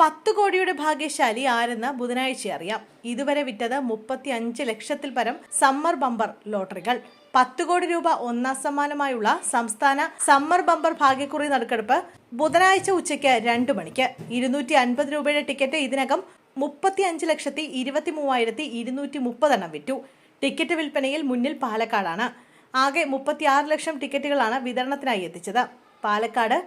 പത്ത് കോടിയുടെ ഭാഗ്യശാലി ആരെന്ന് ബുധനാഴ്ച അറിയാം. ഇതുവരെ വിറ്റത് മുപ്പത്തി അഞ്ച് ലക്ഷത്തിൽ പരം സമ്മർ ബമ്പർ ലോട്ടറികൾ. പത്ത് കോടി രൂപ ഒന്നാം സമ്മാനമായുള്ള സംസ്ഥാന സമ്മർ ബമ്പർ ഭാഗ്യക്കുറി നറുക്കെടുപ്പ് ബുധനാഴ്ച ഉച്ചയ്ക്ക് രണ്ടു മണിക്ക്. ഇരുന്നൂറ്റി അൻപത് രൂപയുടെ ടിക്കറ്റ് ഇതിനകം മുപ്പത്തി അഞ്ച് ലക്ഷത്തി ഇരുപത്തി മൂവായിരത്തി ഇരുന്നൂറ്റി മുപ്പതെണ്ണം വിറ്റു. ടിക്കറ്റ് വിൽപ്പനയിൽ മുന്നിൽ പാലക്കാടാണ്. ആകെ മുപ്പത്തിയാറ് ലക്ഷം ടിക്കറ്റുകളാണ് വിതരണത്തിനായി എത്തിച്ചത്. പാലക്കാട്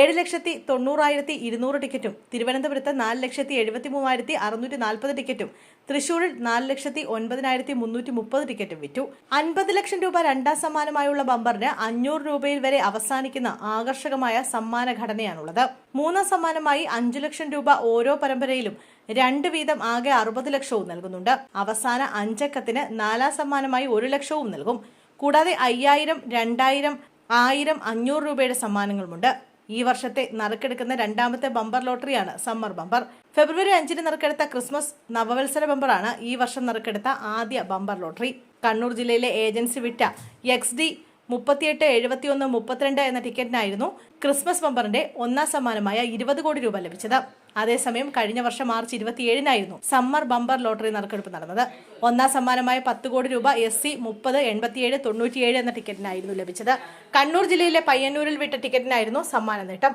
ഏഴ് ലക്ഷത്തി തൊണ്ണൂറായിരത്തി ഇരുന്നൂറ് ടിക്കറ്റും. തിരുവനന്തപുരത്ത് നാല് ലക്ഷത്തി എഴുപത്തി മൂവായിരത്തി അറുന്നൂറ്റി നാൽപ്പത് ടിക്കറ്റും. തൃശൂരിൽ നാല് ലക്ഷത്തി ഒൻപതിനായിരത്തി മുന്നൂറ്റി മുപ്പത് ടിക്കറ്റും വിറ്റു. അൻപത് ലക്ഷം രൂപ രണ്ടാം സമ്മാനമായുള്ള ബമ്പറിന് അഞ്ഞൂറ് രൂപയിൽ വരെ അവസാനിക്കുന്ന ആകർഷകമായ സമ്മാന ഘടനയാണുള്ളത് മൂന്നാം സമ്മാനമായി അഞ്ചു ലക്ഷം രൂപ ഓരോ പരമ്പരയിലും രണ്ട് വീതം ആകെ അറുപത് ലക്ഷവും നൽകുന്നുണ്ട്. അവസാന അഞ്ചക്കത്തിന് നാലാം സമ്മാനമായി ഒരു ലക്ഷവും നൽകും. കൂടാതെ അയ്യായിരം രണ്ടായിരം ആയിരം അഞ്ഞൂറ് രൂപയുടെ സമ്മാനങ്ങളുമുണ്ട്. ഈ വർഷത്തെ നറുക്കെടുക്കുന്ന രണ്ടാമത്തെ ബമ്പർ ലോട്ടറിയാണ് സമ്മർ ബമ്പർ. ഫെബ്രുവരി അഞ്ചിന് നറുക്കെടുത്ത ക്രിസ്മസ് നവവത്സര ബമ്പറാണ് ഈ വർഷം നറുക്കെടുത്ത ആദ്യ ബമ്പർ ലോട്ടറി. കണ്ണൂർ ജില്ലയിലെ ഏജൻസി വിറ്റ എക്സ് ഡി മുപ്പത്തിയെട്ട് എഴുപത്തിയൊന്ന് മുപ്പത്തിരണ്ട് എന്ന ടിക്കറ്റിനായിരുന്നു ക്രിസ്മസ് ബമ്പറിന്റെ ഒന്നാം സമ്മാനമായ ഇരുപത് കോടി രൂപ ലഭിച്ചത്. അതേസമയം കഴിഞ്ഞ വർഷം മാർച്ച് ഇരുപത്തിയേഴിനായിരുന്നു സമ്മർ ബമ്പർ ലോട്ടറി നറുക്കെടുപ്പ് നടന്നത്. ഒന്നാം സമ്മാനമായ പത്ത് കോടി രൂപ എസ് സി മുപ്പത് എൺപത്തിയേഴ് തൊണ്ണൂറ്റിയേഴ് എന്ന ടിക്കറ്റിനായിരുന്നു ലഭിച്ചത്. കണ്ണൂർ ജില്ലയിലെ പയ്യന്നൂരിൽ വിട്ട ടിക്കറ്റിനായിരുന്നു സമ്മാന നേട്ടം